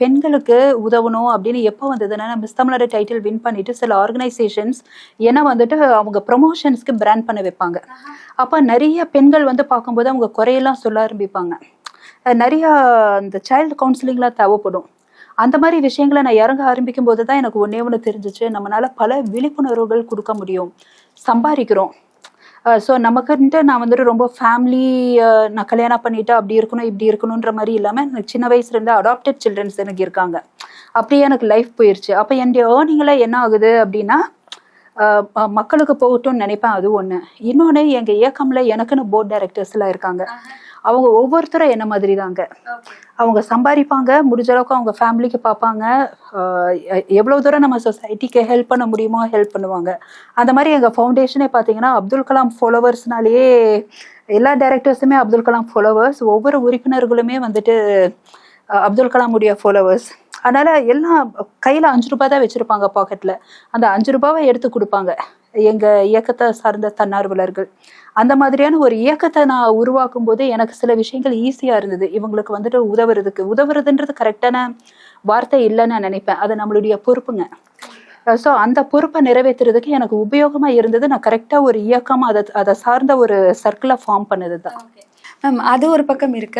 பெண்களுக்கு உதவணும் அப்படின்னு எப்போ வந்ததுன்னா மிஸ் தமிழோட டைட்டில் வின் பண்ணிட்டு சில ஆர்கனைசேஷன்ஸ் ஏன்னா வந்துட்டு அவங்க ப்ரொமோஷன்ஸ்க்கு பிராண்ட் பண்ண வைப்பாங்க. அப்போ நிறைய பெண்கள் வந்து பார்க்கும்போது அவங்க குறையெல்லாம் சொல்ல ஆரம்பிப்பாங்க. நிறையா இந்த சைல்டு கவுன்சிலிங்லாம் தேவைப்படும். அந்த மாதிரி விஷயங்களை நான் இறங்க ஆரம்பிக்கும் போது தான் எனக்கு ஒன்றே ஒன்று தெரிஞ்சிச்சு. நம்மளால பல விழிப்புணர்வுகள் கொடுக்க முடியும். சம்பாதிக்கிறோம். ஸோ நமக்குன்ட்டு நான் வந்துட்டு ரொம்ப ஃபேமிலி நான் கல்யாணம் பண்ணிட்டு அப்படி இருக்கணும் இப்படி இருக்கணுன்ற மாதிரி இல்லாமல் எனக்கு சின்ன வயசுல இருந்து அடாப்டட் சில்ட்ரன்ஸ் எனக்கு இருக்காங்க. அப்படியே எனக்கு லைஃப் போயிடுச்சு அப்போ என்னுடைய ஏர்னிங்கில் என்ன ஆகுது அப்படின்னா மக்களுக்கு போகட்டும்னு நினைப்பேன். அது ஒன்று இன்னொன்று எங்கள் இயக்கம்ல எனக்குன்னு போர்ட் டைரக்டர்ஸ்லாம் இருக்காங்க. அவங்க ஒவ்வொருத்தரும் என்ன மாதிரி தாங்க அவங்க சம்பாதிப்பாங்க முடிஞ்ச அளவுக்கு அவங்க ஃபேமிலிக்கு பார்ப்பாங்க ஆஹ் எ- எவ்வளவு தூரம் நம்ம சொசைட்டிக்கு ஹெல்ப் பண்ண முடியுமோ ஹெல்ப் பண்ணுவாங்க. அந்த மாதிரி எங்கள் ஃபவுண்டேஷனே பார்த்தீங்கன்னா அப்துல் கலாம் ஃபாலோவர்ஸ்னாலேயே எல்லா டைரக்டர்ஸுமே அப்துல் கலாம் ஃபாலோவர்ஸ் ஒவ்வொரு உறுப்பினர்களுமே வந்துட்டு அப்துல் கலாமுடைய ஃபாலோவர்ஸ் அதனால எல்லாம் கையில் அஞ்சு ரூபாய் தான் வச்சிருப்பாங்க பாக்கெட்ல அந்த அஞ்சு ரூபாவை எடுத்து கொடுப்பாங்க. எங்க இயக்கத்தை சார்ந்த தன்னார்வலர்கள். அந்த மாதிரியான ஒரு இயக்கத்தை நான் உருவாக்கும் போது எனக்கு சில விஷயங்கள் ஈஸியா இருந்தது. இவங்களுக்கு வந்துட்டு உதவுறதுக்கு. உதவுறதுன்றது கரெக்டான வார்த்தை இல்லைன்னு நான் நினைப்பேன். அது நம்மளுடைய பொறுப்புங்க. ஸோ அந்த பொறுப்பை நிறைவேற்றுறதுக்கு எனக்கு உபயோகமா இருந்தது. நான் கரெக்டா ஒரு இயக்கமா அதை அதை சார்ந்த ஒரு சர்க்கிளை ஃபார்ம் பண்ணது தான் மேம் அது ஒரு பக்கம் இருக்க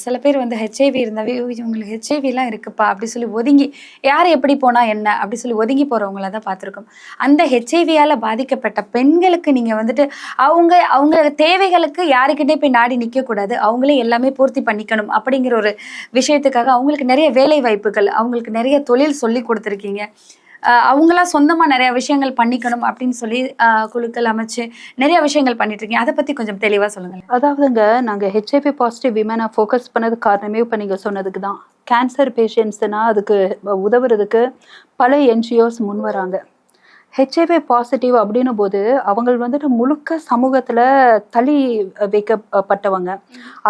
சில பேர் வந்து ஹெச்ஐவி இருந்தாவே இவங்களுக்கு ஹெச்ஐவிலாம் இருக்குப்பா அப்படி சொல்லி ஒதுங்கி யார் எப்படி போனால் என்ன? அப்படி சொல்லி ஒதுங்கி போகிறவங்கள தான் பார்த்துருக்கோம். அந்த ஹெச்ஐவியால் பாதிக்கப்பட்ட பெண்களுக்கு நீங்கள் வந்துட்டு அவங்க அவங்க தேவைகளுக்கு யாருக்கிட்டே போய் நாடி நிற்கக்கூடாது அவங்களே எல்லாமே பூர்த்தி பண்ணிக்கணும் அப்படிங்கிற ஒரு விஷயத்துக்காக அவங்களுக்கு நிறைய வேலை வாய்ப்புகள் அவங்களுக்கு நிறைய தொழில் சொல்லி கொடுத்துருக்கீங்க. அவங்களா சொந்தமா நிறைய விஷயங்கள் பண்ணிக்கணும் அப்படின்னு சொல்லி குழுக்கள் அமைச்சு நிறைய விஷயங்கள் பண்ணிட்டு இருக்கீங்க அதை பத்தி கொஞ்சம் தெளிவா சொல்லுங்க அதாவதுங்க நாங்க ஹெச்ஐபி பாசிட்டிவ் விமனை ஃபோக்கஸ் பண்ணது காரணமே இப்போ நீங்க சொன்னதுக்கு தான். கேன்சர் பேஷண்ட்ஸ்னா அதுக்கு உதவுறதுக்கு பல என்ஜிஓஸ் முன் வராங்க. ஹெச்ஐவி பாசிட்டிவ் அப்படின்னும் போது அவங்க வந்துட்டு முழுக்க சமூகத்தில் தள்ளி வைக்கப்பட்டவங்க.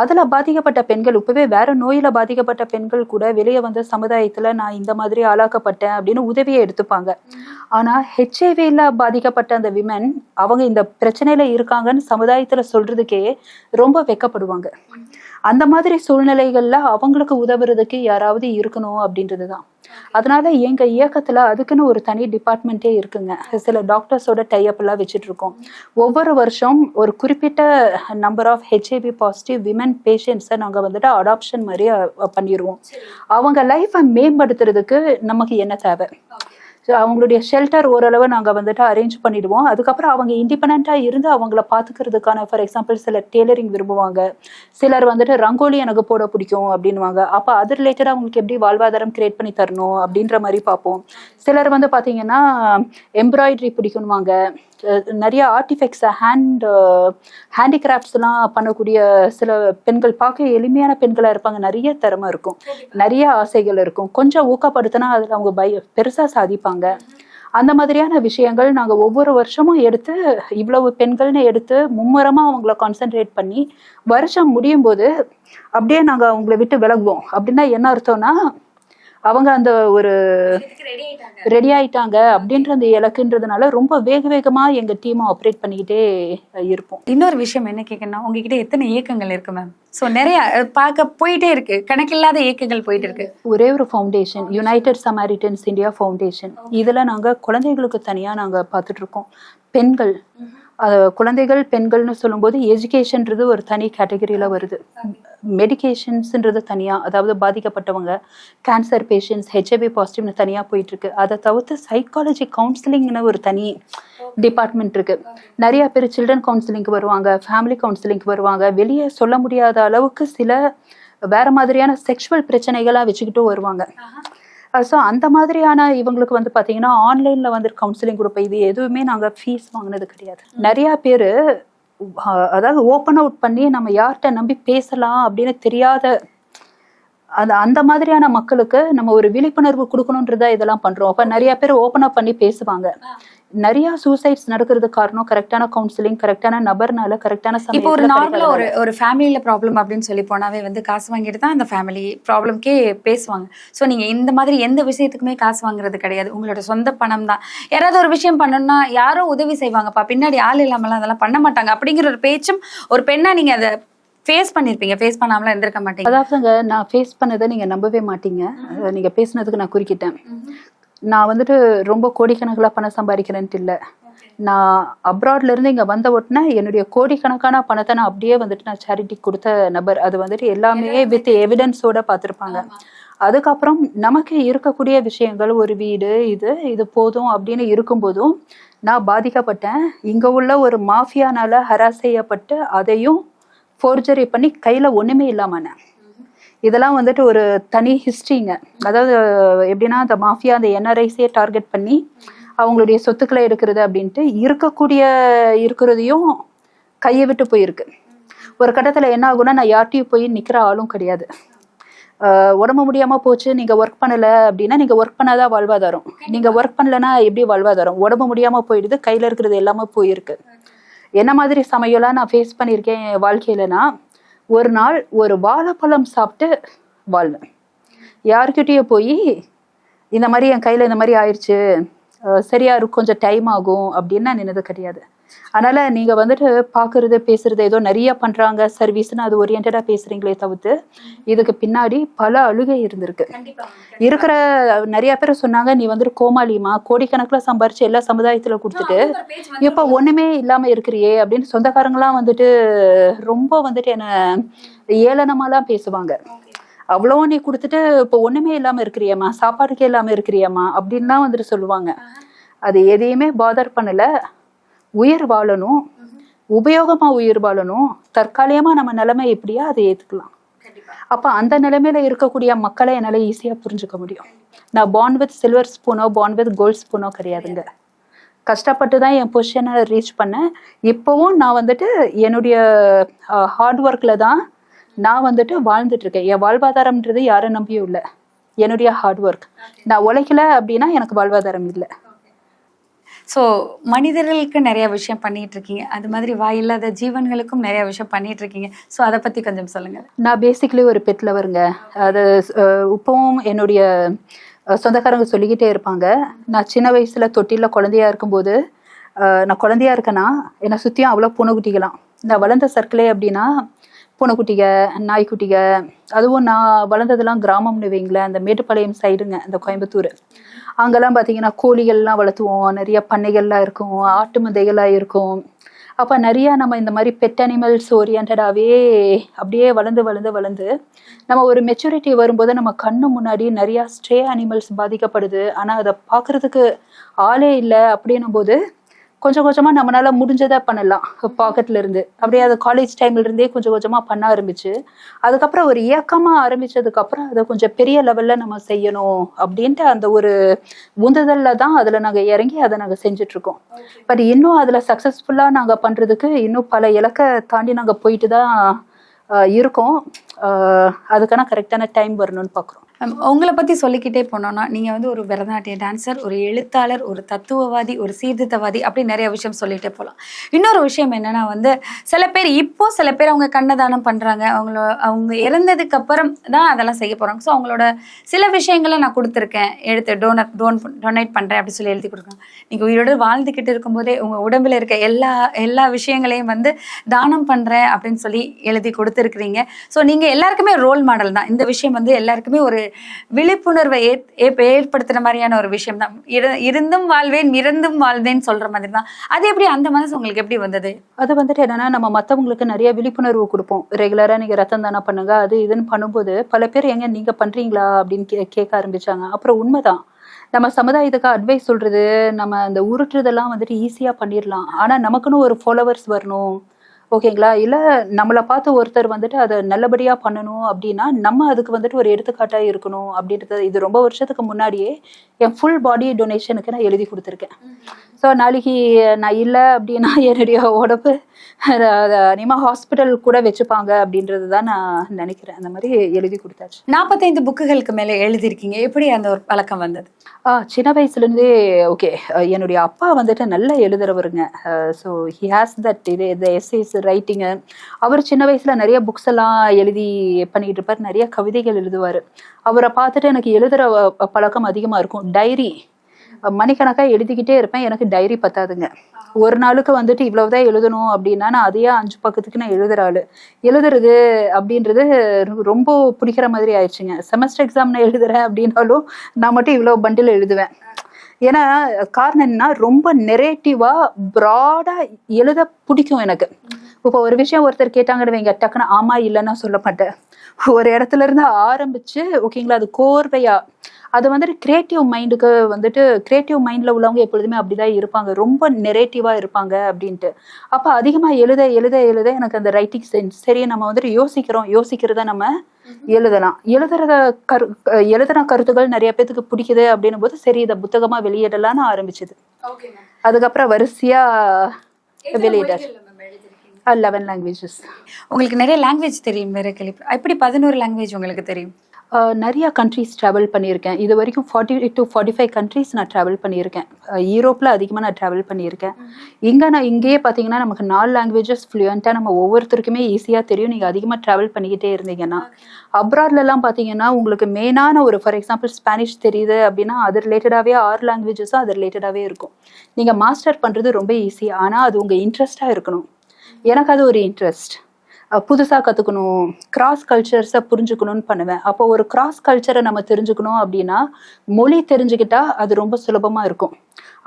அதில் பாதிக்கப்பட்ட பெண்கள் இப்போவே வேற நோயில் பாதிக்கப்பட்ட பெண்கள் கூட வெளியே வந்த சமுதாயத்தில் நான் இந்த மாதிரி ஆளாக்கப்பட்டேன் அப்படின்னு உதவியை எடுத்துப்பாங்க. ஆனால் ஹெச்ஐவியில் பாதிக்கப்பட்ட அந்த விமன் அவங்க இந்த பிரச்சனையில் இருக்காங்கன்னு சமுதாயத்தில் சொல்கிறதுக்கே ரொம்ப வெக்கப்படுவாங்க. அந்த மாதிரி சூழ்நிலைகள்ல அவங்களுக்கு உதவுறதுக்கு யாராவது இருக்கணும் அப்படின்றதுதான். அதனால எங்க இயக்கத்துல அதுக்குன்னு ஒரு தனி டிபார்ட்மெண்ட்டே இருக்குங்க. சில டாக்டர்ஸோட டைப் எல்லாம் வச்சுட்டு இருக்கோம். ஒவ்வொரு வருஷம் ஒரு குறிப்பிட்ட number of HIV positive women பேஷண்ட்ஸை நாங்க வந்துட்டு அடாப்ஷன் மாதிரி பண்ணிடுவோம் அவங்க லைஃப்பை மேம்படுத்துறதுக்கு நமக்கு என்ன தேவை? ஸோ அவங்களுடைய ஷெல்டர் ஓரளவு நாங்கள் வந்துட்டு அரேஞ்ச் பண்ணிடுவோம். அதுக்கப்புறம் அவங்க இண்டிபெண்ட்டாக இருந்து அவங்கள பார்த்துக்கிறதுக்கான ஃபார் எக்ஸாம்பிள் சிலர் டெய்லரிங் விரும்புவாங்க. சிலர் வந்துட்டு ரங்கோலி எனக்கு போட பிடிக்கும் அப்படின்னுவாங்க. அப்போ அது ரிலேட்டடாக அவங்களுக்கு எப்படி வாழ்வாதாரம் கிரியேட் பண்ணி தரணும் அப்படின்ற மாதிரி பார்ப்போம். சிலர் வந்து பார்த்தீங்கன்னா எம்ப்ராய்டரி பிடிக்கணுவாங்க நிறைய ஆர்டிஃபெக்ட்ஸை ஹேண்ட் ஹேண்டிகிராஃப்ட்ஸ்லாம் பண்ணக்கூடிய சில பெண்கள் பார்க்க எளிமையான பெண்களாக இருப்பாங்க. நிறைய திறமை இருக்கும். நிறைய ஆசைகள் இருக்கும். கொஞ்சம் ஊக்கப்படுத்தினா அதில் அவங்க பய பெருசாக சாதிப்பாங்க. அந்த மாதிரியான விஷயங்கள் நாங்கள் ஒவ்வொரு வருஷமும் எடுத்து இவ்வளவு பெண்கள்னு எடுத்து மும்முரமா அவங்கள கான்சென்ட்ரேட் பண்ணி வருஷம் முடியும் போது அப்படியே நாங்கள் அவங்கள விட்டு விலகுவோம். அப்படின்னா என்ன அர்த்தம்னா அவங்க அந்த ஒரு ரெடி ஆயிட்டாங்க. அப்படின்ற அந்த இலக்குன்றதுனால ரொம்ப வேக வேகமா எங்க டீமை ஆப்ரேட் பண்ணிக்கிட்டே இருப்போம். இன்னொரு விஷயம் என்ன கேட்கணும்னா உங்ககிட்ட எத்தனை இயக்கங்கள் இருக்கு மேம் ஸோ நிறைய பார்க்க போயிட்டே இருக்கு. கணக்கில்லாத இயக்கங்கள் போயிட்டு இருக்கு. ஒரே ஒரு foundation united Samaritans India foundation இதுல நாங்க குழந்தைகளுக்கு தனியா நாங்க பார்த்துட்டு இருக்கோம். பெண்கள் குழந்தைகள் பெண்கள்னு சொல்லும்போது எஜுகேஷன்றது ஒரு தனி கேட்டகரியில வருது. மெடிகேஷன்ஸ்ன்றது தனியாக அதாவது பாதிக்கப்பட்டவங்க கேன்சர் பேஷண்ட்ஸ் ஹெச்ஐவி பாசிட்டிவ்னு தனியாக போயிட்டுருக்கு. அதை தவிர்த்து சைக்காலஜி கவுன்சிலிங்னு ஒரு தனி டிபார்ட்மெண்ட் இருக்கு. நிறைய பேர் சில்ட்ரன் கவுன்சிலிங்க்கு வருவாங்க ஃபேமிலி கவுன்சிலிங்க்கு வருவாங்க. வெளியே சொல்ல முடியாத அளவுக்கு சில வேற மாதிரியான செக்ஷுவல் பிரச்சனைகளாக வச்சுக்கிட்டும் வருவாங்க. ஸோ அந்த மாதிரியான இவங்களுக்கு வந்து பார்த்தீங்கன்னா ஆன்லைனில் வந்து கவுன்சிலிங் கொடுப்போம் இது எதுவுமே நாங்கள் ஃபீஸ் வாங்கினது கிடையாது. நிறையா பேர் அதாவது ஓப்பன் அவுட் பண்ணி நம்ம யார்கிட்ட நம்பி பேசலாம் அப்படின்னு தெரியாத அந்த அந்த மாதிரியான மக்களுக்கு நம்ம ஒரு விழிப்புணர்வு கொடுக்கணுன்றதா இதெல்லாம் பண்றோம். அப்ப நிறைய பேர் ஓப்பன் அப் பண்ணி பேசுவாங்க. நிறைய சூசைட்ஸ் நடக்கிறதுக்கு காரணம் கரெக்டான கவுன்சிலிங் கரெக்டான நபர்னால கரெக்டான இப்போ ஒரு நார்மலா ஒரு ஒரு ஃபேமிலியில ப்ராப்ளம் அப்படின்னு சொல்லி போனாவே வந்து காசு வாங்கிட்டு தான் அந்த ஃபேமிலி ப்ராப்ளம்க்கே பேசுவாங்க. ஸோ நீங்க இந்த மாதிரி எந்த விஷயத்துக்குமே காசு வாங்குறது கிடையாது. உங்களோட சொந்த பணம் தான். யாராவது ஒரு விஷயம் பண்ணணும்னா யாரோ உதவி செய்வாங்கப்பா பின்னாடி ஆள் இல்லாமலாம் அதெல்லாம் பண்ண மாட்டாங்க. அப்படிங்கிற ஒரு பேச்சும் ஒரு பெண்ணா நீங்க அதை ஃபேஸ் பண்ணிருப்பீங்க. ஃபேஸ் பண்ணாமலாம் இருந்திருக்க மாட்டீங்க. அதாவதுங்க நான் ஃபேஸ் பண்ணதை நீங்க நம்பவே மாட்டீங்க. நீங்க பேசுனதுக்கு நான் குறுக்கிட்டேன். நான் வந்துட்டு ரொம்ப கோடிக்கணக்கில் பணம் சம்பாதிக்கிறேன்ட்டு இல்லை. நான் அப்ராட்ல இருந்து இங்க வந்த உடனே என்னுடைய கோடிக்கணக்கான பணத்தை நான் அப்படியே வந்துட்டு நான் சேரிட்டி கொடுத்த நபர். அது வந்துட்டு எல்லாமே வித் எவிடன்ஸோட பார்த்துருப்பாங்க. அதுக்கப்புறம் நமக்கு இருக்கக்கூடிய விஷயங்கள் ஒரு வீடு இது இது போதும் அப்படின்னு இருக்கும்போதும் நான் பாதிக்கப்பட்டேன். இங்க உள்ள ஒரு மாஃபியானால ஹராஸ் செய்யப்பட்டு அதையும் ஃபோர்ஜரி பண்ணி கையில ஒண்ணுமே இல்லாமனேன் இதெல்லாம் வந்துட்டு ஒரு தனி ஹிஸ்ட்ரிங்க அதாவது எப்படின்னா அந்த மாஃபியா அந்த என்ஆர்ஐஸே டார்கெட் பண்ணி அவங்களுடைய சொத்துக்களை எடுக்கிறது அப்படின்ட்டு இருக்கக்கூடிய இருக்கிறதையும் கையை விட்டு போயிருக்கு. ஒரு கட்டத்தில் என்ன ஆகும்னா நான் யார்ட்டையும் போய் நிற்கிற ஆளும் கிடையாது. உடம்பு முடியாம போச்சு நீங்க ஒர்க் பண்ணல அப்படின்னா நீங்க ஒர்க் பண்ணாதான் வாழ்வாதாரம். நீங்க ஒர்க் பண்ணலன்னா எப்படி வாழ்வாதாரம்? உடம்பு முடியாம போயிடுது கையில இருக்கிறது எல்லாமே போயிருக்கு. என்ன மாதிரி சமையலாம் நான் ஃபேஸ் பண்ணியிருக்கேன் என் வாழ்க்கையிலனா ஒரு நாள் ஒரு வாழைப்பழம் சாப்பிட்டு வாழ்வேன் யார்கிட்டயோ போய் இந்த மாதிரி என் கையில் இந்த மாதிரி ஆயிடுச்சு சரியா இருக்கும் கொஞ்சம் டைம் ஆகும். அப்படின்னு நான் நின்னது கிடையாது. அதனால நீங்க வந்துட்டு பாக்குறது பேசுறது ஏதோ நிறைய பண்றாங்க. சர்வீஸ்னு அது ஓரியன்டா பேசுறீங்களே தவிர்த்து இதுக்கு பின்னாடி பல அழுகை இருந்திருக்கு. இருக்கிற நிறைய பேர் சொன்னாங்க நீ வந்துட்டு கோமாளிமா கோடிக்கணக்கில் சம்பாரிச்சு எல்லா சமுதாயத்துல கொடுத்துட்டு இப்ப ஒண்ணுமே இல்லாம இருக்கிறியே அப்படின்னு சொந்தக்காரங்களாம் வந்துட்டு ரொம்ப வந்துட்டு என்ன ஏளனமாலாம் பேசுவாங்க. அவ்வளோ நீ கொடுத்துட்டு இப்போ ஒண்ணுமே இல்லாம இருக்கிறியம்மா சாப்பாடுக்கே இல்லாம இருக்கிறியம்மா அப்படின்லாம் வந்துட்டு சொல்லுவாங்க. அது எதையுமே பாதர் பண்ணல. உயிர் வாழணும் உபயோகமா உயிர் வாழணும் தற்காலிகமா நம்ம நிலைமை எப்படியா அதை ஏத்துக்கலாம். அப்ப அந்த நிலைமையில இருக்கக்கூடிய மக்களை என்னால ஈஸியா புரிஞ்சுக்க முடியும். நான் பாண்ட் வித் சில்வர் ஸ்பூனோ பாண்ட் வித் கோல்ட் ஸ்பூனோ கிடையாதுங்க. கஷ்டப்பட்டு தான் என் பொசிஷனை ரீச் பண்ணேன். இப்போவும் நான் வந்துட்டு என்னுடைய ஹார்ட் ஒர்க்ல தான் நான் வந்துட்டு வாழ்ந்துட்டு இருக்கேன். என் வாழ்வாதாரம்ன்றது யாரை நம்பியும் இல்லை. என்னுடைய ஹார்ட் ஒர்க் நான் உழைக்கல அப்படின்னா எனக்கு வாழ்வாதாரம் இல்லை. ஸோ மனிதர்களுக்கு நிறைய விஷயம் பண்ணிட்டு இருக்கீங்க அது மாதிரி வாயில்லாத ஜீவன்களுக்கும் நிறைய விஷயம் பண்ணிட்டு இருக்கீங்க ஸோ அதை பத்தி கொஞ்சம் சொல்லுங்க நான் பேசிக்கலி ஒரு பெட் லவருங்க அது இப்போவும் இப்பவும் என்னுடைய சொந்தக்காரங்க சொல்லிக்கிட்டே இருப்பாங்க. நான் சின்ன வயசுல தொட்டில குழந்தையா இருக்கும்போது நான் குழந்தையா இருக்கேன்னா என்னை சுற்றியும் அவ்வளோ பூனைக்குட்டிகளாம். நான் வளர்ந்த சர்க்கிளே அப்படின்னா பூனைக்குட்டிக நாய்க்குட்டிக அதுவும் நான் வளர்ந்ததெல்லாம் கிராமம்னு வைங்களேன் அந்த மேட்டுப்பாளையம் சைடுங்க அந்த கோயம்புத்தூர். அங்கெல்லாம் பார்த்தீங்கன்னா கோழிகள்லாம் வளர்த்துவோம். நிறைய பண்ணைகள்லாம் இருக்கும். ஆட்டு மந்தைகள்லாம் இருக்கும். அப்போ நிறையா நம்ம இந்த மாதிரி பெட் அனிமல்ஸ் ஓரியன்டாகவே அப்படியே வளர்ந்து வளர்ந்து வளர்ந்து நம்ம ஒரு மெச்சூரிட்டி வரும்போது நம்ம கண்ணு முன்னாடி நிறையா ஸ்ட்ரே அனிமல்ஸ் பாதிக்கப்படுது. ஆனால் அதை பார்க்கறதுக்கு ஆளே இல்லை அப்படின்னும் போது கொஞ்சம் கொஞ்சமாக நம்மளால முடிஞ்சதை பண்ணலாம். பாக்கெட்ல இருந்து. அப்படியே அது காலேஜ் டைம்ல இருந்தே கொஞ்சம் கொஞ்சமாக பண்ண ஆரம்பிச்சு. அதுக்கப்புறம் ஒரு இயக்கமாக ஆரம்பிச்சதுக்கு அப்புறம் அதை கொஞ்சம் பெரிய லெவல்ல நம்ம செய்யணும் அப்படின்ட்டு அந்த ஒரு உந்துதல்ல தான் அதில் நாங்கள் இறங்கி அதை நாங்கள் செஞ்சுட்டு இருக்கோம். பட் இன்னும் அதில் சக்ஸஸ்ஃபுல்லாக நாங்கள் பண்ணுறதுக்கு இன்னும் பல இலக்கை தாண்டி நாங்கள் போயிட்டு தான் இருக்கோம். அதுக்கான கரெக்டான டைம் வரணும்னு பார்க்குறோம் Um, உங்களை பத்தி சொல்லிக்கிட்டே போனோம்னா நீங்க வந்து ஒரு பரதநாட்டிய டான்சர் ஒரு எழுத்தாளர் ஒரு தத்துவவாதி ஒரு சீர்திருத்தவாதி அப்படி நிறைய விஷயம் சொல்லிட்டே போகலாம் இன்னொரு விஷயம் என்னன்னா வந்து சில பேர் இப்போ சில பேர் அவங்க கண்ணதானம் பண்றாங்க. அவங்கள அவங்க இறந்ததுக்கு அப்புறம் தான் அதெல்லாம் செய்ய போறாங்க. ஸோ அவங்களோட சில விஷயங்களை நான் கொடுத்துருக்கேன். எடுத்து டோனர் டோன் டொனேட் பண்றேன் அப்படி சொல்லி எழுதி கொடுக்குறாங்க. நீங்க உயிரோடு வாழ்ந்துக்கிட்டு இருக்கும்போதே உங்க உடம்புல இருக்க எல்லா எல்லா விஷயங்களையும் வந்து தானம் பண்றேன் அப்படின்னு சொல்லி எழுதி கொடுத்துருக்கிறீங்க. ஸோ நீங்க எல்லாருக்குமே ரோல் மாடல் தான். இந்த விஷயம் வந்து எல்லாருக்குமே ஒரு விழிப்புணர்வை ஏற்- ஏற்படுத்துற மாதிரியான ஒரு விஷயம் தான். இரு- இருந்தும் வாழ்வேன் இறந்தும் வாழ்வேன் சொல்ற மாதிரி தான். அது எப்படி அந்த மனசு உங்களுக்கு எப்படி வந்தது? அது வந்துட்டு என்னன்னா நம்ம மத்தவங்களுக்கு நிறைய விழிப்புணர்வு கொடுப்போம். ரெகுலரா நீங்க ரத்தம் தானம் பண்ணுங்க அது இதுன்னு பண்ணும்போது பல பேர் எங்க நீங்க பண்றீங்களா? அப்படின்னு கே கேட்க ஆரம்பிச்சாங்க. அப்புறம் உண்மைதான் நம்ம சமுதாயத்துக்கு அட்வைஸ் சொல்றது நம்ம அந்த உருட்டுறதெல்லாம் வந்துட்டு ஈஸியா பண்ணிடலாம். ஆனா நமக்குன்னு ஒரு ஃபாலோவர்ஸ் வரணும். ஓகேங்களா? இல்ல நம்மளை பார்த்து ஒருத்தர் வந்துட்டு அதை நல்லபடியா பண்ணணும் அப்படின்னா நம்ம அதுக்கு வந்துட்டு ஒரு எடுத்துக்காட்டா இருக்கணும் அப்படின்றது இது ரொம்ப வருஷத்துக்கு முன்னாடியே என் ஃபுல் பாடி டொனேஷனுக்கு நான் எழுதி கொடுத்துருக்கேன். ஸோ நாளைக்கு நான் இல்லை அப்படின்னா என்னுடைய உடம்பு நிமா ஹாஸ்பிட்டல் கூட வச்சுப்பாங்க அப்படின்றது தான் நான் நினைக்கிறேன். அந்த மாதிரி எழுதி கொடுத்தாச்சு. நாற்பத்தைந்து புக்குகளுக்கு மேலே எழுதியிருக்கீங்க. எப்படி அந்த ஒரு பழக்கம் வந்தது? ஆ சின்ன வயசுலேருந்தே ஓகே என்னுடைய அப்பா வந்துட்டு நல்லா எழுதுறவருங்க. ஸோ ஹி ஹாஸ் தட் இது இந்த எஸ்ஏஸ் ரைட்டிங்கு அவர் சின்ன வயசுல நிறைய புக்ஸ் எல்லாம் எழுதி பண்ணிக்கிட்டு இருப்பார். நிறைய கவிதைகள் எழுதுவார். அவரை பார்த்துட்டு எனக்கு எழுதுற பழக்கம் அதிகமாக இருக்கும். டைரி மணிக்கணக்காக எழுதிக்கிட்டே இருப்பேன். எனக்கு டைரி பத்தாதுங்க. ஒரு நாளுக்கு வந்துட்டு இவ்வளவுதான் எழுதணும் அப்படின்னா நான் அதையே அஞ்சு பக்கத்துக்கு நான் எழுதுற ஆளு. எழுதுறது அப்படின்றது ரொம்ப பிடிக்கிற மாதிரி ஆயிடுச்சுங்க. செமஸ்டர் எக்ஸாம் நான் எழுதுறேன் அப்படின்னாலும் நான் மட்டும் இவ்வளோ பண்டில் எழுதுவேன். ஏன்னா காரணம் என்னன்னா ரொம்ப நெரேட்டிவா ப்ராடா எழுத பிடிக்கும் எனக்கு. இப்போ ஒரு விஷயம் ஒருத்தர் கேட்டாங்கன்னு வைங்க டக்குன்னு ஆமா இல்லைன்னா சொல்ல மாட்டேன் ஒரு இடத்துல இருந்து ஆரம்பிச்சு ஓகேங்களா அது கோர்வையா அது வந்துட்டு கிரியேட்டிவ் மைண்டுக்கு வந்துட்டு கிரியேட்டிவ் மைண்ட்ல உள்ளவங்க எப்பொழுதுமே அப்படிதான் இருப்பாங்க. ரொம்ப நெரேட்டிவா இருப்பாங்க அப்படின்ட்டு. அப்ப அதிகமா எழுத எழுத எழுத எனக்கு அந்த ரைட்டிங் சென்ஸ் சரி நம்ம வந்துட்டு யோசிக்கிறோம். யோசிக்கிறத நம்ம எழுதலாம். எழுதுறத கரு எழுதுன கருத்துக்கள் நிறைய பேத்துக்கு பிடிக்குது அப்படின்னும் போது சரி இதை புத்தகமா வெளியிடலாம்னு ஆரம்பிச்சது. அதுக்கப்புறம் வரிசையா வெளியிட்டாச்சு. லெவன் லாங்குவேஜஸ் உங்களுக்கு நிறைய லாங்குவேஜ் தெரியும் வேற கேள்வி எப்படி பதினோரு லாங்குவேஜ் உங்களுக்கு தெரியும்? நிறைய கண்ட்ரீஸ் ட்ராவல் பண்ணியிருக்கேன். இது வரைக்கும் forty to forty five countries நான் ட்ராவல் பண்ணியிருக்கேன். யூரோப்பில் அதிகமாக நான் ட்ராவல் பண்ணியிருக்கேன். இங்கே நான் இங்கேயே பார்த்தீங்கன்னா நமக்கு நாலு லாங்குவேஜஸ் ஃப்ளூயண்ட்டாக நம்ம ஒவ்வொருத்தருக்குமே ஈஸியாக தெரியும். நீங்கள் அதிகமாக ட்ராவல் பண்ணிக்கிட்டே இருந்தீங்கன்னா. அப்ராட்லலாம் பார்த்தீங்கன்னா உங்களுக்கு மெயினான ஒரு ஃபார் எக்ஸாம்பிள் ஸ்பானிஷ் தெரியுது அப்படின்னா அது ரிலேட்டடாகவே ஆறு லாங்குவேஜஸும் அது ரிலேட்டடாகவே இருக்கும். நீங்கள் மாஸ்டர் பண்ணுறது ரொம்ப ஈஸி ஆனால் அது உங்கள் இன்ட்ரெஸ்ட்டாக இருக்கணும். எனக்கு அது ஒரு இன்ட்ரெஸ்ட் புதுசாக கற்றுக்கணும் கிராஸ் கல்ச்சர்ஸை புரிஞ்சுக்கணும்னு பண்ணுவேன். அப்போ ஒரு கிராஸ் கல்ச்சரை நம்ம தெரிஞ்சுக்கணும் அப்படின்னா மொழி தெரிஞ்சுக்கிட்டா அது ரொம்ப சுலபமாக இருக்கும்.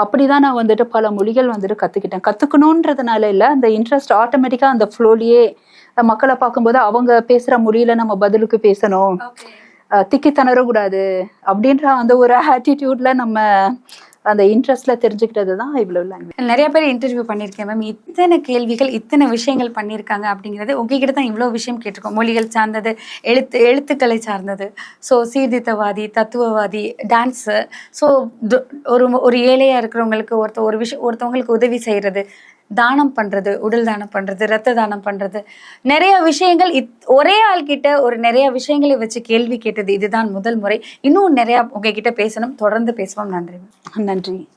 அப்படிதான் நான் வந்துட்டு பல மொழிகள் வந்துட்டு கற்றுக்கிட்டேன் கற்றுக்கணுன்றதுனால இல்லை அந்த இன்ட்ரெஸ்ட் ஆட்டோமேட்டிக்காக அந்த ஃப்ளோலியே மக்களை பார்க்கும்போது அவங்க பேசுகிற மொழியில நம்ம பதிலுக்கு பேசணும். திக்கி திணறக்கூடாது. அப்படின்ற அந்த ஒரு ஆட்டிடியூட்ல நம்ம அந்த இன்ட்ரெஸ்ட்ல தெரிஞ்சுக்கிட்டது தான் இவ்வளோ லாங்குவேஜ் நிறைய பேர் இன்டர்வியூ பண்ணியிருக்கேன் மேம் இத்தனை கேள்விகள் இத்தனை விஷயங்கள் பண்ணியிருக்காங்க அப்படிங்கிறது உங்ககிட்ட தான் இவ்வளோ விஷயம் கேட்டிருக்கோம். மொழிகள் சார்ந்தது எழுத்து எழுத்துக்களை சார்ந்தது. ஸோ சீர்திருத்தவாதி தத்துவவாதி டான்ஸு ஸோ ஒரு ஒரு ஏழையாக இருக்கிறவங்களுக்கு ஒருத்த ஒரு விஷயம் ஒருத்தவங்களுக்கு உதவி செய்கிறது தானம் பண்ணுறது உடல் தானம் பண்ணுறது ரத்த தானம் பண்ணுறது நிறைய விஷயங்கள் இத் ஒரே ஆள்கிட்ட ஒரு நிறைய விஷயங்களை வச்சு கேள்வி கேட்டது இதுதான் முதல் முறை. இன்னும் நிறையா உங்ககிட்ட பேசணும். தொடர்ந்து பேசுவோம். நன்றி. நன்றி.